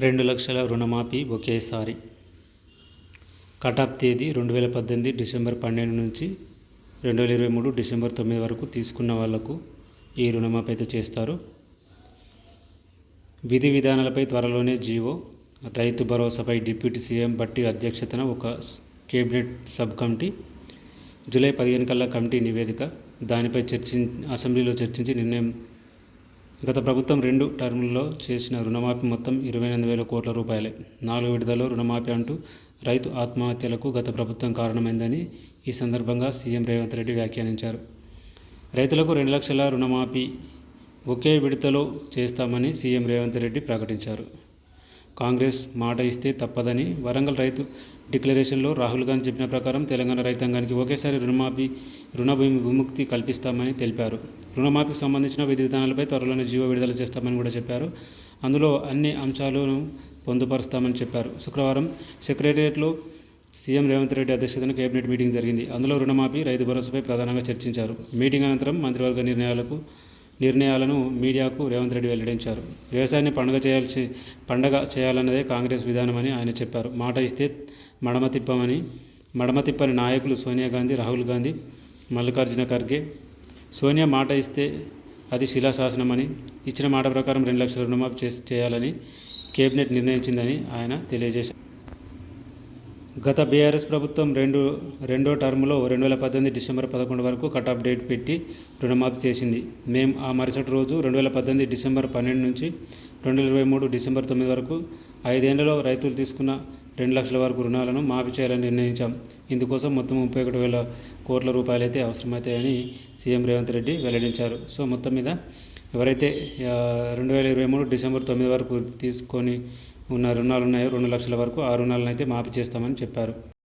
రెండు లక్షల రుణమాఫీ ఒకేసారి. కటాఫ్ తేదీ రెండు వేల పద్దెనిమిది డిసెంబర్ పన్నెండు నుంచి రెండు వేల ఇరవై మూడు డిసెంబర్ తొమ్మిది వరకు తీసుకున్న వాళ్ళకు ఈ రుణమాఫీ అయితే చేస్తారు. విధి విధానాలపై త్వరలోనే జీవో రైతు భరోసాపై డిప్యూటీ సీఎం బట్టి అధ్యక్షతన ఒక కేబినెట్ సబ్ కమిటీ జూలై పదిహేను కల్లా కమిటీ నివేదిక దానిపై చర్చి అసెంబ్లీలో చర్చించి నిర్ణయం గత ప్రభుత్వం రెండు టర్ముల్లో చేసిన రుణమాఫీ మొత్తం ఇరవై ఎనిమిది వేల కోట్ల రూపాయలే. నాలుగు విడతల్లో రుణమాఫీ అంటూ రైతు ఆత్మహత్యలకు గత ప్రభుత్వం కారణమైందని ఈ సందర్భంగా సీఎం రేవంత్ రెడ్డి వ్యాఖ్యానించారు. రైతులకు రెండు లక్షల రుణమాఫీ ఒకే విడతలో చేస్తామని సీఎం రేవంత్ రెడ్డి ప్రకటించారు. కాంగ్రెస్ మాట ఇస్తే తప్పదని వరంగల్ రైతు డిక్లరేషన్లో రాహుల్ గాంధీ చెప్పిన ప్రకారం తెలంగాణ రైతాంగానికి ఒకేసారి రుణమాఫీ రుణ విముక్తి కల్పిస్తామని తెలిపారు. రుణమాఫీకి సంబంధించిన విధి విధానాలపై త్వరలోనే జీవో విడుదల చేస్తామని కూడా చెప్పారు. అందులో అన్ని అంశాలను పొందుపరుస్తామని చెప్పారు. శుక్రవారం సెక్రటేరియట్లో సీఎం రేవంత్ రెడ్డి అధ్యక్షతన కేబినెట్ మీటింగ్ జరిగింది. అందులో రుణమాఫీ రైతు భరోసాపై ప్రధానంగా చర్చించారు. మీటింగ్ అనంతరం మంత్రివర్గ నిర్ణయాలకు నిర్ణయాలను మీడియాకు రేవంత్ రెడ్డి వెల్లడించారు. వ్యవసాయాన్ని పండుగ చేయాల్సి పండగ చేయాలన్నదే కాంగ్రెస్ విధానమని ఆయన చెప్పారు. మాట ఇస్తే మడమ తిప్పమని మడమ తిప్పని నాయకులు సోనియా గాంధీ రాహుల్ గాంధీ మల్లికార్జున ఖర్గే. సోనియా మాట ఇస్తే అది శిలాశాసనమని ఇచ్చిన మాట ప్రకారం రెండు లక్షల రుణమాఫీ చేసి చేయాలని కేబినెట్ నిర్ణయించిందని ఆయన తెలియజేశారు. గత బీఆర్ఎస్ ప్రభుత్వం రెండు రెండో టర్మ్లో రెండు వేల పద్దెనిమిది డిసెంబర్ పదకొండు వరకు కట్ ఆఫ్ డేట్ పెట్టి రుణమాఫీ చేసింది. మేము ఆ మరుసటి రోజు రెండు వేల పద్దెనిమిది డిసెంబర్ పన్నెండు నుంచి రెండు వేల ఇరవై మూడు డిసెంబర్ తొమ్మిది వరకు ఐదేళ్ళలో రైతులు తీసుకున్న రెండు లక్షల వరకు రుణాలను మాఫీ చేయాలని నిర్ణయించాం. ఇందుకోసం మొత్తం ముప్పై ఒకటి వేల కోట్ల రూపాయలు అయితే అవసరమవుతాయని సీఎం రేవంత్ రెడ్డి వెల్లడించారు. సో మొత్తం మీద ఎవరైతే రెండు వేల ఇరవై మూడు డిసెంబర్ తొమ్మిది వరకు తీసుకొని ఉన్న రుణాలు ఉన్నాయో రెండు లక్షల వరకు ఆ రుణాలను అయితే మాఫీ చేస్తామని చెప్పారు.